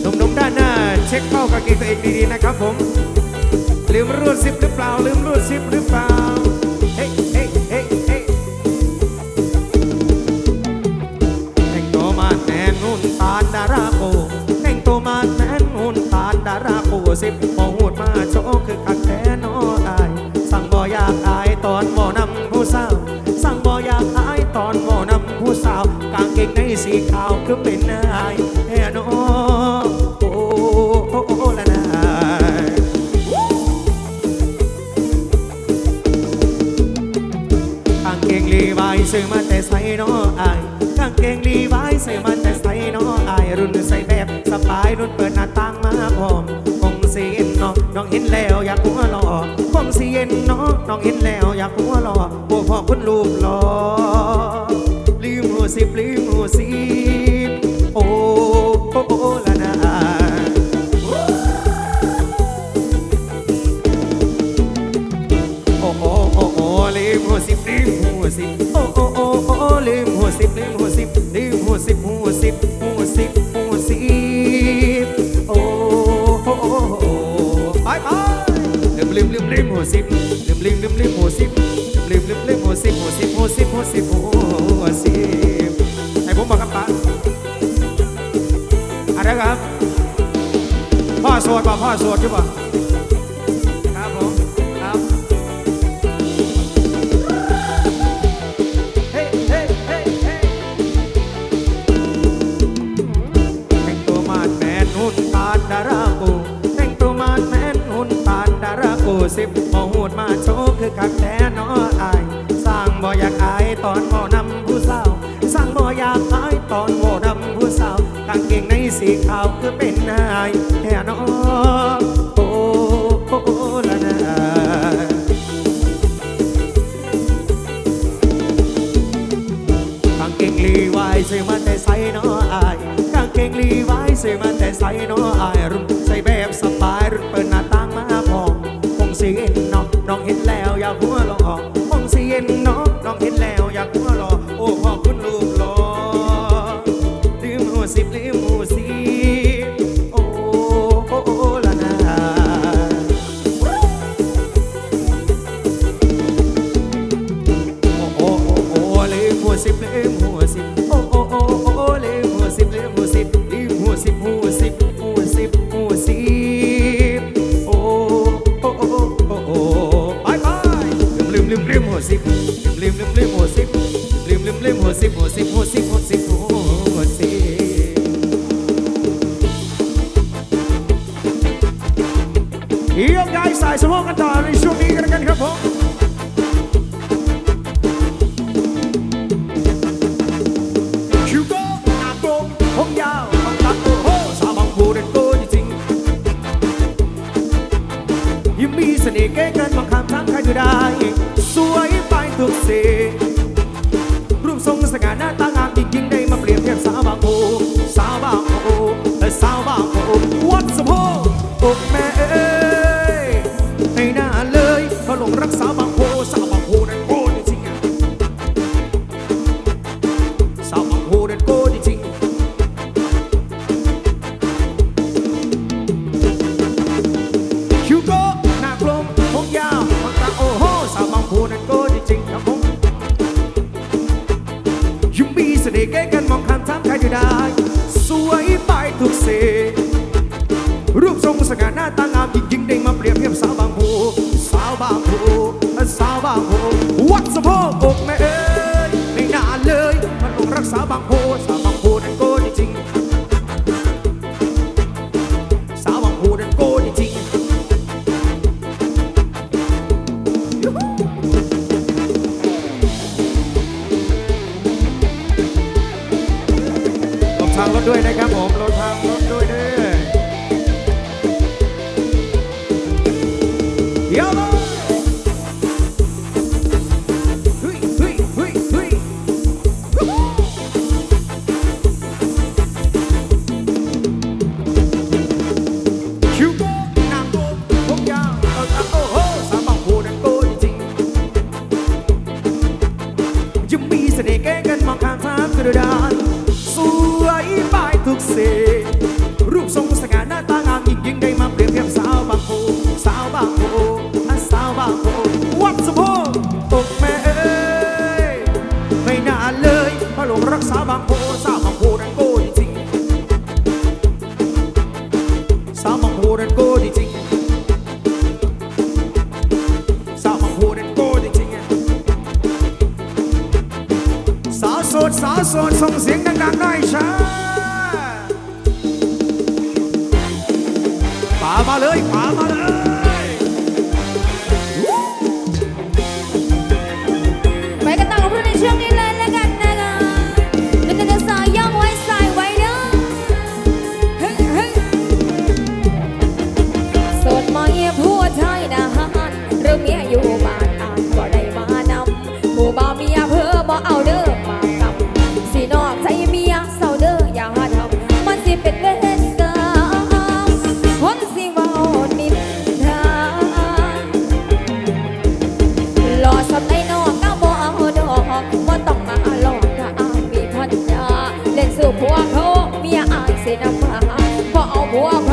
หนุ่มๆด้านหน้า เช็คเป้ากางเกงตัวเองดีๆนะครับผม ลืมรูดซิปหรือเปล่า ลืมรูดซิปหรือเปล่า เฮ้เฮ้เฮ้เฮ้แต่งตมาแน่นุนตาลดาราโกแต่งตมาแน่นหุ่นตาลดาราโกสิบโมงมา สีขาวก็เป็นน้า อะไรครับ พ่อโสดป่ะพ่อโสดใช่ป่ะครับผมครับเฮ้เฮ้เฮ้เฮ้แต่งตัวมาดแมนหุ่นตาดารากูแต่งตัวมาดแมนหุ่นตาดารากูสิบโมหูดมาโชว์คือคักแท้น้ออายสร้างบ่อยากอายตอนพ่อนำผู้สาวสร้างบ่อยากอายตอนโง่ดำผู้สาวกางเกงใน สีขาวคือเป็นนายแท่นอโอ้ละนาข้างเก่งลีว้ซื้อมาแต่ใส่น้ออายข้างเก่งลีไว้ซื้อมาแต่ใส่น้ออายรุ่นใส่แบบสบายรุ่นเปิดหน้าต่างมาพองคงสีเห็นน้องน้องเห็นแล้วอยากหัว ยกย้ายสายสมองกันต่อในช่วงนี้กันกันครับผมคิวโก้หน้าโกงผมยาวบังตาดโอ้โหสาวบังบูเด็ดโก้จริงยิ่งมีเสน่ห์เก๋เกินบางคำทั้งใครดูได้ my horse. I'm พวกเขาเมียอายเสนำพาพอเอาผัวไผ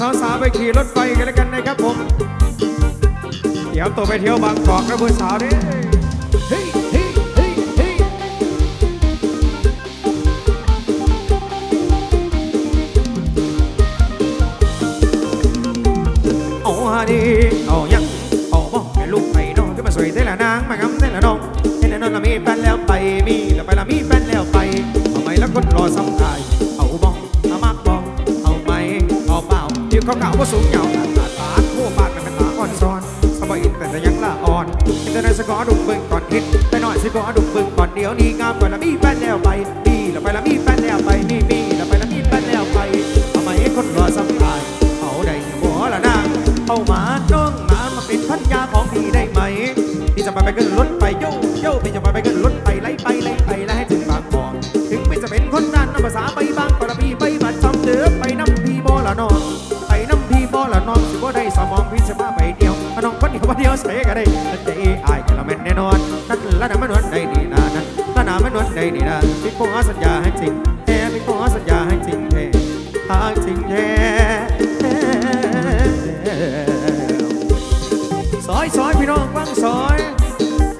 สาวๆไปขี่รถไฟกันแล้วกันนะครับผม เดี๋ยวตัวไปเที่ยวบางกอกนะเพื่อนสาวนี่เฮ้ยเฮ้ยเฮ้ยเฮ้ยเอาฮาดีเอายังเอาบ่ให้ลูกไปน้องขึ้นมาสวยได้ละนางมางำได้ละน้องได้ละน้องละมีแฟนแล้วไปมีแล้วไปละมีแฟนแล้วไปทำไมแล้วคนรอสำกายายืมเขาเก่าว่าสูงเหยาวตาตาโค้บานมันเป็นตาอ่อนซ้อนสบายอินแต่จะยังละอ่อนอินเทอร์เสกอดุเบิ่งก่อนคิดไปหน่อยสกอดุเบิ่งก่อนเดี๋ยวนี้งามกว่าละมีแฟนแล้วไปมีแล้วไปละมีแฟนแล้วไปมีมีแล้วไปละมีแฟนแล้วไปทำไมคนรอสำกายเอาได้หัวละนางเอามาน้องมามาเป็นพันยาของพี่ได้ไหมพี่จะไปไปขึ้นรถ ก็ได้เจะเอายกันละแม่นแน่นอนนั่นละนะมันนวลได้ดีนะนั่นละนะมันนวลได้ดีนะพี่ขอสัญญาให้จริงแท้พี่ขอสัญญาให้จริงแท้หากจริงแท้ซอยซอยพี่น้องฟังซอย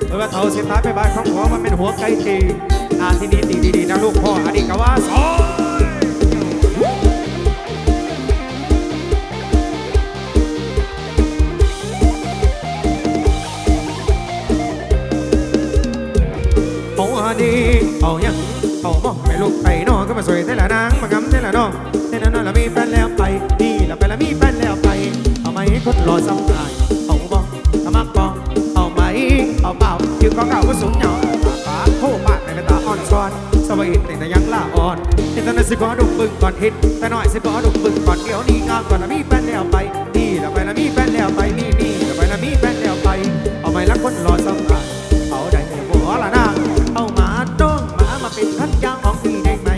เออเท่าเสิท้ายไปบ้านของหัวมันเป็นหัวไก่ตีอาที่นี้ตีดีๆนะลูกพ่ออดีตกว่าซอย เอาอันนี้เอายังเอาบ่ไปลูกไปน้องก็มาสวยได้ละนางมางำได้ละน้องได้ละน้องแล้วมีแฟนแล้วไปนี่แล้วไปแล้วมีแฟนแล้วไป เอาไหมคนรอสำคัญเอาบ่ทำมักบ่เอาไหมเอาเปล่ายืมขอเก่าก็สูงเหยาปากโคบาดในตาอ่อนซ้อนสวัยแต่แต่ยังล่าอ่อนอินเทอร์เน็ตสิขอดุบึงก่อนฮิตแต่หน่อยสิขอดุบึงก่อนเดี๋ยวนี้งามก่อนล้วมีแฟนแล้วไปนี่แล้วไป มามาเป็นพันยางของพี่ได้ไหม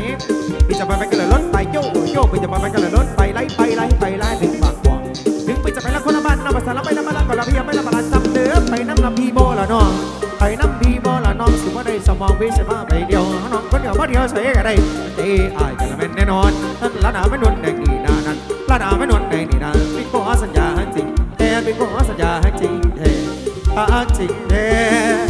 พี่จะไปไปกันเลยรถไปโยกโยกพี่จะไปไปกันเลยรถไปไล่ไปไล่ไปไล่ถึงปากบ่อถึงพี่จะไปละคนละบ้านนำภาษาละไปละมาละก่อนละพี่ยังไม่ละมาละจำเดือไปน้ำละพี่โบละน้องไปน้ำพี่โบละน้องสิว่าได้สมองพี่จะมาไปเดียวน้องคนเดียวว่าเดียวใส่กันได้เอ้อายกันละแม่นแน่นอนนั่นละหนาไม่นวลแดงดีนานั่นละหนาไม่นวลแดงดีนาพี่ขอสัญญาให้จริงแต่พี่ขอสัญญาให้จริงแท้จริงแท้